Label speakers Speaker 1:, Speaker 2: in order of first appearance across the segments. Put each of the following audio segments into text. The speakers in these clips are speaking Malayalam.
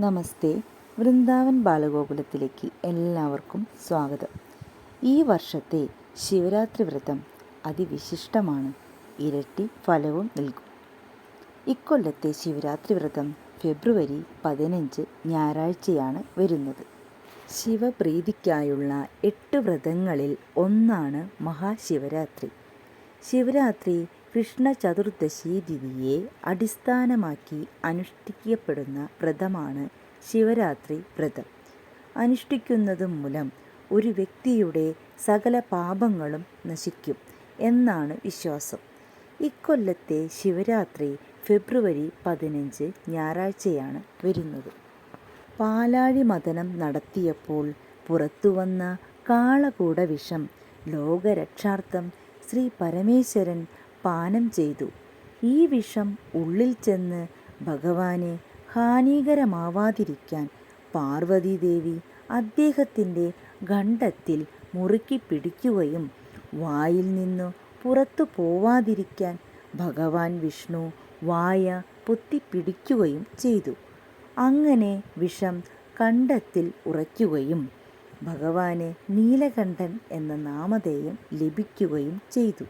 Speaker 1: നമസ്തേ. വൃന്ദാവൻ ബാലഗോകുലത്തിലേക്ക് എല്ലാവർക്കും സ്വാഗതം. ഈ വർഷത്തെ ശിവരാത്രി വ്രതം അതിവിശിഷ്ടമാണ്. ഇരട്ടി ഫലവും നൽകും. ഇക്കൊല്ലത്തെ ശിവരാത്രി വ്രതം ഫെബ്രുവരി പതിനഞ്ച് ഞായറാഴ്ചയാണ് വരുന്നത്. ശിവപ്രീതിക്കായുള്ള എട്ട് വ്രതങ്ങളിൽ ഒന്നാണ് മഹാശിവരാത്രി. ശിവരാത്രി കൃഷ്ണ ചതുർദശി തിഥിയെ അടിസ്ഥാനമാക്കി അനുഷ്ഠിക്കപ്പെടുന്ന വ്രതമാണ് ശിവരാത്രി വ്രതം. അനുഷ്ഠിക്കുന്നത് മൂലം ഒരു വ്യക്തിയുടെ സകല പാപങ്ങളും നശിക്കും എന്നാണ് വിശ്വാസം. ഇക്കൊല്ലത്തെ ശിവരാത്രി ഫെബ്രുവരി പതിനഞ്ച് ഞായറാഴ്ചയാണ് വരുന്നത്. പാലാഴി മതനം നടത്തിയപ്പോൾ പുറത്തുവന്ന കാളകൂട വിഷം ലോകരക്ഷാർത്ഥം ശ്രീ പരമേശ്വരൻ പാനം ചെയ്തു. ഈ വിഷം ഉള്ളിൽ ചെന്ന് ഭഗവാനെ ഹാനികരമാവാതിരിക്കാൻ പാർവതീദേവി അദ്ദേഹത്തിന്റെ ഖണ്ഡത്തിൽ മുറുക്കി പിടിക്കുകയും വായിൽ നിന്നു പുറത്തു പോവാതിരിക്കാൻ ഭഗവാൻ വിഷ്ണു വായ പൊത്തിപ്പിടിക്കുകയും ചെയ്തു. അങ്ങനെ വിഷം കണ്ടത്തിൽ ഉറയ്ക്കുകയും ഭഗവാന് നീലകണ്ഠൻ എന്ന നാമധേയം ലഭിക്കുകയും ചെയ്തു.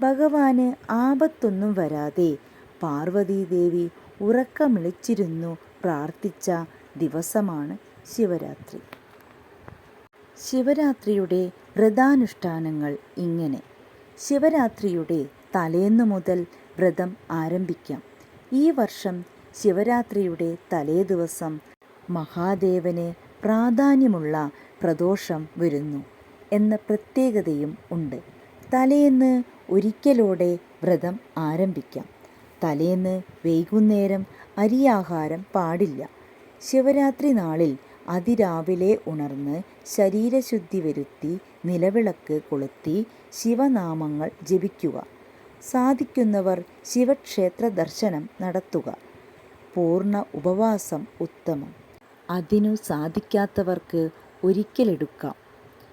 Speaker 1: ഭഗവാന് ആപത്തൊന്നും വരാതെ പാർവതീദേവി ഉറക്കമിളിച്ചിരുന്നു പ്രാർത്ഥിച്ച ദിവസമാണ് ശിവരാത്രി. ശിവരാത്രിയുടെ വ്രതാനുഷ്ഠാനങ്ങൾ ഇങ്ങനെ. ശിവരാത്രിയുടെ തലേന്നു മുതൽ വ്രതം ആരംഭിക്കാം. ഈ വർഷം ശിവരാത്രിയുടെ തലേദിവസം മഹാദേവന് പ്രാധാന്യമുള്ള പ്രദോഷം വരുന്നു എന്ന പ്രത്യേകതയും ഉണ്ട്. തലേന്ന് ഒരിക്കലോടെ വ്രതം ആരംഭിക്കാം. തലേന്ന് വൈകുന്നേരം അരിയാഹാരം പാടില്ല. ശിവരാത്രി നാളിൽ അതിരാവിലെ ഉണർന്ന് ശരീരശുദ്ധി വരുത്തി നിലവിളക്ക് കൊളുത്തി ശിവനാമങ്ങൾ ജപിക്കുക. സാധിക്കുന്നവർ ശിവക്ഷേത്ര ദർശനം നടത്തുക. പൂർണ ഉപവാസം ഉത്തമം. അതിനു സാധിക്കാത്തവർക്ക് ഒരിക്കലെടുക്കാം.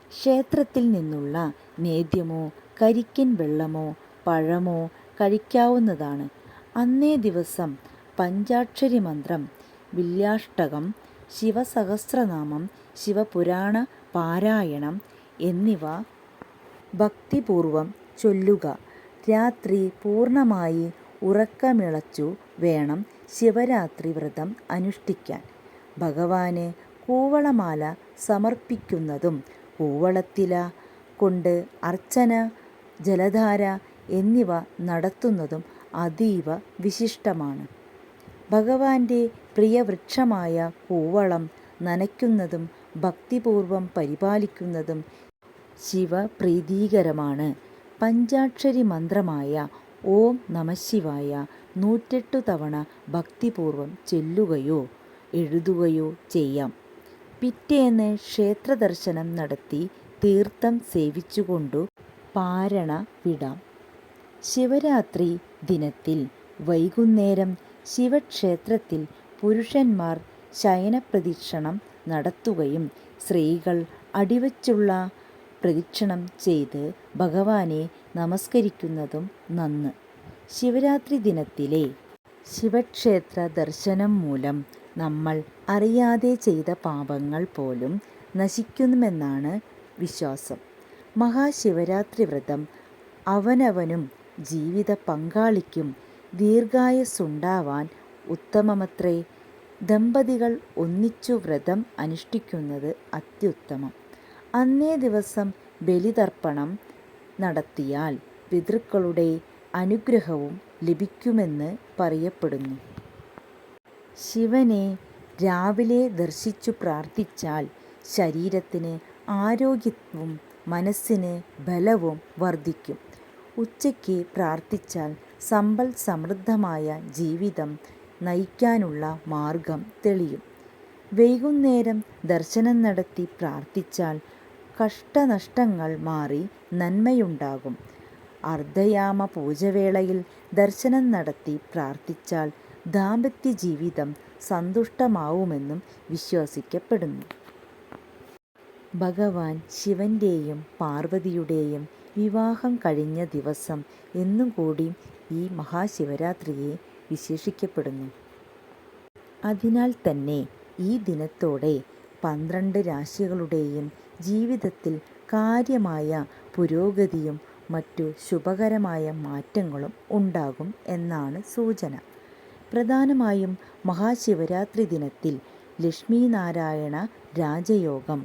Speaker 1: ക്ഷേത്രത്തിൽ നിന്നുള്ള നേദ്യമോ കരിക്കൻ വെള്ളമോ പഴമോ കഴിക്കാവുന്നതാണ്. അന്നേ ദിവസം പഞ്ചാക്ഷരി മന്ത്രം വില്യാഷ്ടകം ശിവസഹസ്രനാമം ശിവപുരാണ പാരായണം എന്നിവ ഭക്തിപൂർവം ചൊല്ലുക. രാത്രി പൂർണമായി ഉറക്കമിളച്ചു വേണം ശിവരാത്രി വ്രതം അനുഷ്ഠിക്കാൻ. ഭഗവാന് കൂവളമാല സമർപ്പിക്കുന്നതും കൂവളത്തില കൊണ്ട് അർച്ചന ജലധാര എന്നിവ നടത്തുന്നതും അതീവ വിശിഷ്ടമാണ്. ഭഗവാന്റെ പ്രിയവൃക്ഷമായ കൂവളം നനയ്ക്കുന്നതും ഭക്തിപൂർവം പരിപാലിക്കുന്നതും ശിവപ്രീതീകരമാണ്. പഞ്ചാക്ഷരി മന്ത്രമായ ഓം നമശിവായ നൂറ്റെട്ടു തവണ ഭക്തിപൂർവം ചൊല്ലുകയോ എഴുതുകയോ ചെയ്യാം. പിറ്റേന്ന് ക്ഷേത്രദർശനം നടത്തി തീർത്ഥം സേവിച്ചുകൊണ്ടു പാരണ വിടാം ശിവരാത്രി ദിനത്തിൽ വൈകുന്നേരം ശിവക്ഷേത്രത്തിൽ പുരുഷന്മാർ ശയനപ്രദക്ഷിണം നടത്തുകയും സ്ത്രീകൾ അടിവച്ചുള്ള പ്രദക്ഷിണം ചെയ്ത് ഭഗവാനെ നമസ്കരിക്കുന്നതും നന്ന്. ശിവരാത്രി ദിനത്തിലെ ശിവക്ഷേത്ര ദർശനം മൂലം നമ്മൾ അറിയാതെ ചെയ്ത പാപങ്ങൾ പോലും നശിക്കുമെന്നാണ് വിശ്വാസം. മഹാശിവരാത്രി വ്രതം അവനവനും ജീവിത പങ്കാളിക്കും ദീർഘായുസ്സുണ്ടാവാൻ ഉത്തമമത്രേ. ദമ്പതികൾ ഒന്നിച്ചു വ്രതം അനുഷ്ഠിക്കുന്നത് അത്യുത്തമം. അന്നേ ദിവസം ബലിതർപ്പണം നടത്തിയാൽ പിതൃക്കളുടെ അനുഗ്രഹവും ലഭിക്കുമെന്ന് പറയപ്പെടുന്നു. ശിവനെ രാവിലെ ദർശിച്ചു പ്രാർത്ഥിച്ചാൽ ശരീരത്തിന് ആരോഗ്യവും മനസ്സിന് ബലവും വർദ്ധിക്കും ഉച്ചയ്ക്ക് പ്രാർത്ഥിച്ചാൽ സമ്പൽ സമൃദ്ധമായ ജീവിതം നയിക്കാനുള്ള മാർഗം തെളിയും. വൈകുന്നേരം ദർശനം നടത്തി പ്രാർത്ഥിച്ചാൽ കഷ്ടനഷ്ടങ്ങൾ മാറി നന്മയുണ്ടാകും. അർദ്ധയാമ പൂജവേളയിൽ ദർശനം നടത്തി പ്രാർത്ഥിച്ചാൽ ദാമ്പത്യ ജീവിതം സന്തുഷ്ടമാവുമെന്നും വിശ്വസിക്കപ്പെടുന്നു. ഭഗവാൻ ശിവന്റെയും പാർവതിയുടെയും വിവാഹം കഴിഞ്ഞ ദിവസം എന്നും കൂടി ഈ മഹാശിവരാത്രിയെ വിശേഷിക്കപ്പെടുന്നു. അതിനാൽ തന്നെ ഈ ദിനത്തോടെ പന്ത്രണ്ട് രാശികളുടെയും ജീവിതത്തിൽ കാര്യമായ പുരോഗതിയും മറ്റു ശുഭകരമായ മാറ്റങ്ങളും ഉണ്ടാകും എന്നാണ് സൂചന. പ്രധാനമായും മഹാശിവരാത്രി ദിനത്തിൽ ലക്ഷ്മീനാരായണ രാജയോഗം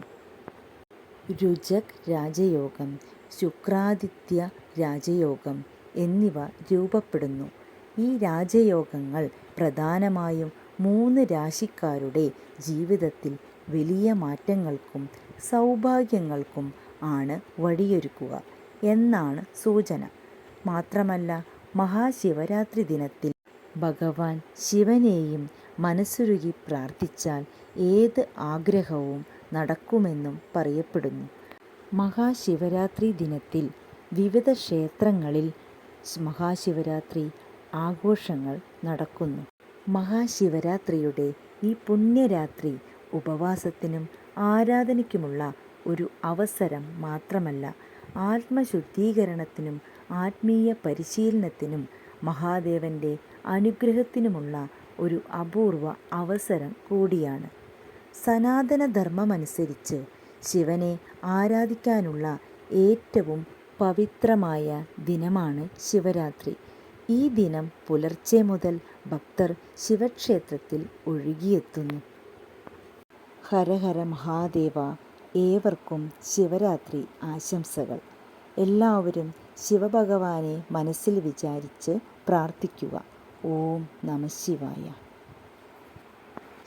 Speaker 1: രുജക് രാജയോഗം ശുക്രാദിത്യ രാജയോഗം എന്നിവ രൂപപ്പെടുന്നു. ഈ രാജയോഗങ്ങൾ പ്രധാനമായും മൂന്ന് രാശിക്കാരുടെ ജീവിതത്തിൽ വലിയ മാറ്റങ്ങൾക്കും സൗഭാഗ്യങ്ങൾക്കും ആണ് വഴിയൊരുക്കുക എന്നാണ് സൂചന. മാത്രമല്ല മഹാശിവരാത്രി ദിനത്തിൽ ഭഗവാൻ ശിവനെയും മനസ്സുരുകി പ്രാർത്ഥിച്ചാൽ ഏത് ആഗ്രഹവും നടക്കുമെന്നും പറയപ്പെടുന്നു. മഹാശിവരാത്രി ദിനത്തിൽ വിവിധ ക്ഷേത്രങ്ങളിൽ മഹാശിവരാത്രി ആഘോഷങ്ങൾ നടക്കുന്നു. മഹാശിവരാത്രിയുടെ ഈ പുണ്യരാത്രി ഉപവാസത്തിനും ആരാധനയ്ക്കുമുള്ള ഒരു അവസരം മാത്രമല്ല ആത്മശുദ്ധീകരണത്തിനും ആത്മീയ പരിശീലനത്തിനും മഹാദേവന്റെ അനുഗ്രഹത്തിനുമുള്ള ഒരു അപൂർവ അവസരം കൂടിയാണ്. സനാതനധർമ്മമനുസരിച്ച് ശിവനെ ആരാധിക്കാനുള്ള ഏറ്റവും പവിത്രമായ ദിനമാണ് ശിവരാത്രി. ഈ ദിനം പുലർച്ചെ മുതൽ ഭക്തർ ശിവക്ഷേത്രത്തിൽ ഒഴുകിയെത്തുന്നു. ഹരഹര മഹാദേവ ഏവർക്കും ശിവരാത്രി ആശംസകൾ. എല്ലാവരും ശിവഭഗവാനെ മനസ്സിൽ വിചാരിച്ച് പ്രാർത്ഥിക്കുക. ഓം നമ ശിവായ.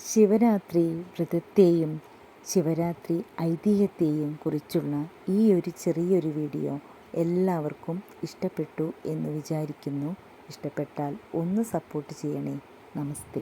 Speaker 1: ശിവരാത്രി വ്രതത്തെയും ശിവരാത്രി ഐതിഹ്യത്തെയും കുറിച്ചുള്ള ഈ ഒരു ചെറിയൊരു വീഡിയോ എല്ലാവർക്കും ഇഷ്ടപ്പെട്ടു എന്ന് വിചാരിക്കുന്നു. ഇഷ്ടപ്പെട്ടാൽ ഒന്ന് സപ്പോർട്ട് ചെയ്യണേ. നമസ്തേ.